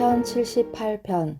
시편 78편.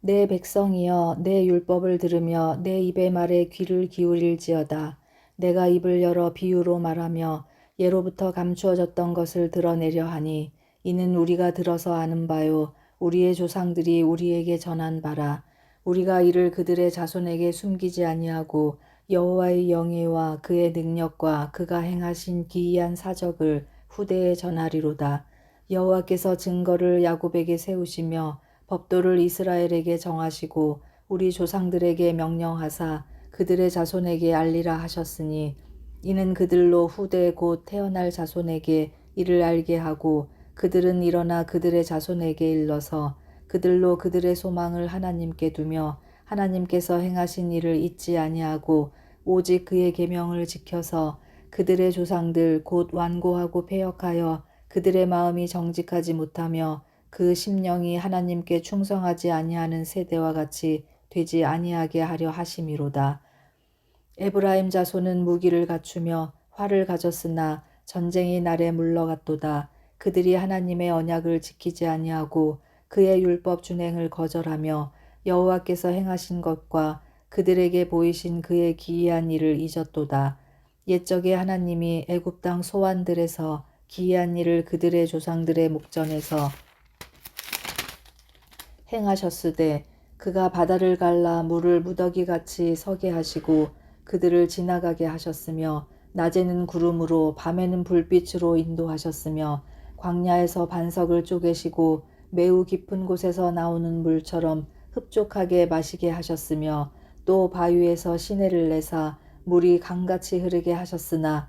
내 백성이여 내 율법을 들으며 내 입의 말에 귀를 기울일지어다. 내가 입을 열어 비유로 말하며 예로부터 감추어졌던 것을 드러내려 하니 이는 우리가 들어서 아는 바요. 우리의 조상들이 우리에게 전한 바라. 우리가 이를 그들의 자손에게 숨기지 아니하고 여호와의 영예와 그의 능력과 그가 행하신 기이한 사적을 후대에 전하리로다 여호와께서 증거를 야곱에게 세우시며 법도를 이스라엘에게 정하시고 우리 조상들에게 명령하사 그들의 자손에게 알리라 하셨으니 이는 그들로 후대 곧 태어날 자손에게 이를 알게 하고 그들은 일어나 그들의 자손에게 일러서 그들로 그들의 소망을 하나님께 두며 하나님께서 행하신 일을 잊지 아니하고 오직 그의 계명을 지켜서 그들의 조상들 곧 완고하고 패역하여 그들의 마음이 정직하지 못하며 그 심령이 하나님께 충성하지 아니하는 세대와 같이 되지 아니하게 하려 하심이로다. 에브라임 자손은 무기를 갖추며 활을 가졌으나 전쟁이 날에 물러갔도다. 그들이 하나님의 언약을 지키지 아니하고 그의 율법 준행을 거절하며 여호와께서 행하신 것과 그들에게 보이신 그의 기이한 일을 잊었도다. 옛적에 하나님이 애굽 땅 소환들에서 기이한 일을 그들의 조상들의 목전에서 행하셨으되 그가 바다를 갈라 물을 무더기 같이 서게 하시고 그들을 지나가게 하셨으며 낮에는 구름으로 밤에는 불빛으로 인도하셨으며 광야에서 반석을 쪼개시고 매우 깊은 곳에서 나오는 물처럼 흡족하게 마시게 하셨으며 또 바위에서 시내를 내사 물이 강같이 흐르게 하셨으나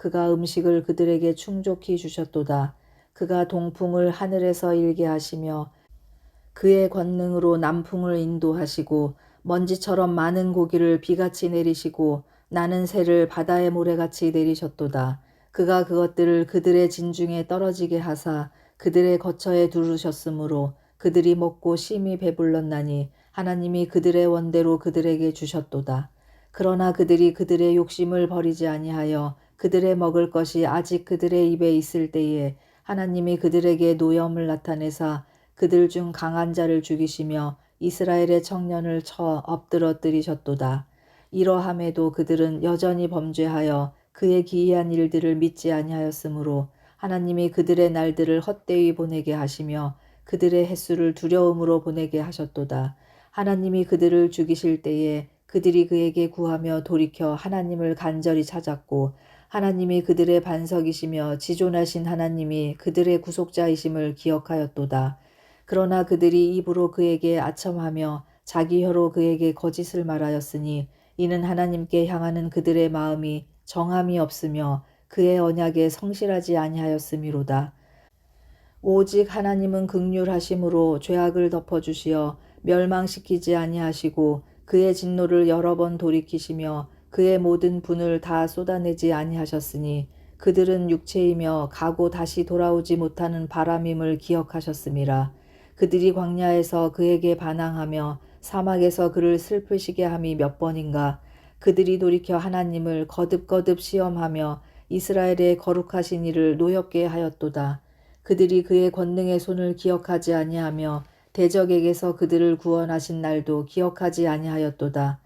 그가 음식을 그들에게 충족히 주셨도다. 그가 동풍을 하늘에서 일게 하시며 그의 권능으로 남풍을 인도하시고 먼지처럼 많은 고기를 비같이 내리시고 나는 새를 바다의 모래같이 내리셨도다. 그가 그것들을 그들의 진중에 떨어지게 하사 그들의 거처에 두르셨으므로 그들이 먹고 심히 배불렀나니 하나님이 그들의 원대로 그들에게 주셨도다. 그러나 그들이 그들의 욕심을 버리지 아니하여 그들의 먹을 것이 아직 그들의 입에 있을 때에 하나님이 그들에게 노염을 나타내사 그들 중 강한 자를 죽이시며 이스라엘의 청년을 쳐 엎드러뜨리셨도다. 이러함에도 그들은 여전히 범죄하여 그의 기이한 일들을 믿지 아니하였으므로 하나님이 그들의 날들을 헛되이 보내게 하시며 그들의 횟수를 두려움으로 보내게 하셨도다. 하나님이 그들을 죽이실 때에 그들이 그에게 구하며 돌이켜 하나님을 간절히 찾았고 하나님이 그들의 반석이시며 지존하신 하나님이 그들의 구속자이심을 기억하였도다. 그러나 그들이 입으로 그에게 아첨하며 자기 혀로 그에게 거짓을 말하였으니 이는 하나님께 향하는 그들의 마음이 정함이 없으며 그의 언약에 성실하지 아니하였음이로다. 오직 하나님은 극률하심으로 죄악을 덮어주시어 멸망시키지 아니하시고 그의 진노를 여러 번 돌이키시며 그의 모든 분을 다 쏟아내지 아니하셨으니 그들은 육체이며 가고 다시 돌아오지 못하는 바람임을 기억하셨음이라. 그들이 광야에서 그에게 반항하며 사막에서 그를 슬프시게 함이 몇 번인가. 그들이 돌이켜 하나님을 거듭거듭 시험하며 이스라엘의 거룩하신 이를 노엽게 하였도다. 그들이 그의 권능의 손을 기억하지 아니하며 대적에게서 그들을 구원하신 날도 기억하지 아니하였도다.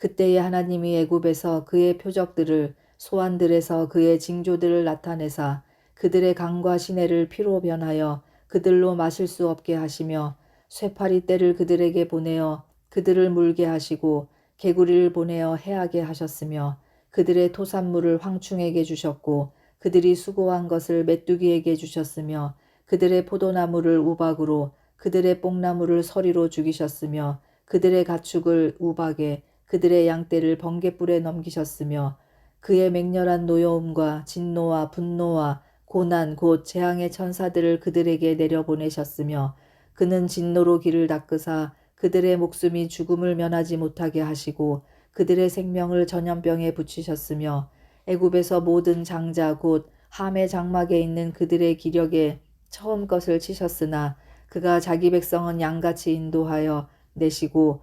그때에 하나님이 애굽에서 그의 표적들을 소환들에서 그의 징조들을 나타내사 그들의 강과 시내를 피로 변하여 그들로 마실 수 없게 하시며 쇠파리 떼를 그들에게 보내어 그들을 물게 하시고 개구리를 보내어 해하게 하셨으며 그들의 토산물을 황충에게 주셨고 그들이 수고한 것을 메뚜기에게 주셨으며 그들의 포도나무를 우박으로 그들의 뽕나무를 서리로 죽이셨으며 그들의 가축을 우박에 그들의 양떼를 번개불에 넘기셨으며 그의 맹렬한 노여움과 진노와 분노와 고난 곧 재앙의 천사들을 그들에게 내려보내셨으며 그는 진노로 길을 닦으사 그들의 목숨이 죽음을 면하지 못하게 하시고 그들의 생명을 전염병에 붙이셨으며 애굽에서 모든 장자 곧 함의 장막에 있는 그들의 기력에 처음 것을 치셨으나 그가 자기 백성은 양같이 인도하여 내시고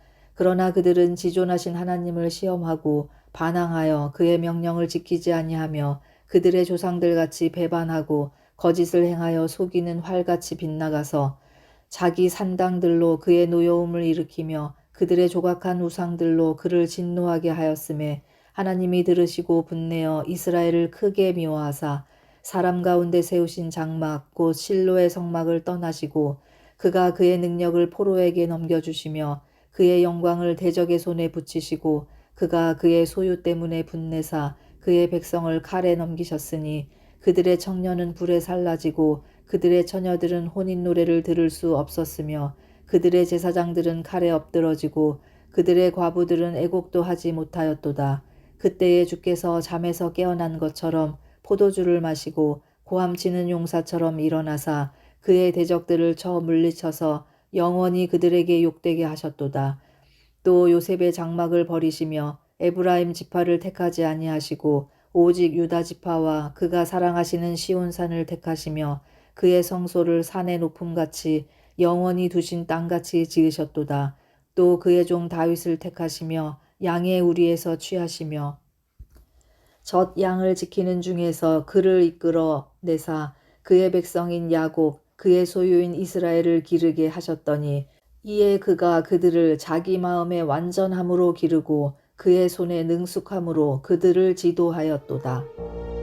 그러나 그들은 지존하신 하나님을 시험하고 반항하여 그의 명령을 지키지 아니하며 그들의 조상들 같이 배반하고 거짓을 행하여 속이는 활같이 빗나가서 자기 산당들로 그의 노여움을 일으키며 그들의 조각한 우상들로 그를 진노하게 하였음에 하나님이 들으시고 분내어 이스라엘을 크게 미워하사 사람 가운데 세우신 장막 곧 실로의 성막을 떠나시고 그가 그의 능력을 포로에게 넘겨주시며 그의 영광을 대적의 손에 붙이시고 그가 그의 소유 때문에 분내사 그의 백성을 칼에 넘기셨으니 그들의 청년은 불에 살라지고 그들의 처녀들은 혼인 노래를 들을 수 없었으며 그들의 제사장들은 칼에 엎드러지고 그들의 과부들은 애곡도 하지 못하였도다. 그때에 주께서 잠에서 깨어난 것처럼 포도주를 마시고 고함치는 용사처럼 일어나사 그의 대적들을 쳐 물리쳐서 영원히 그들에게 욕되게 하셨도다. 또 요셉의 장막을 버리시며 에브라임 지파를 택하지 아니하시고 오직 유다 지파와 그가 사랑하시는 시온산을 택하시며 그의 성소를 산의 높음같이 영원히 두신 땅같이 지으셨도다. 또 그의 종 다윗을 택하시며 양의 우리에서 취하시며 젖 양을 지키는 중에서 그를 이끌어 내사 그의 백성인 야곱 그의 소유인 이스라엘을 기르게 하셨더니 이에 그가 그들을 자기 마음의 완전함으로 기르고 그의 손에 능숙함으로 그들을 지도하였도다.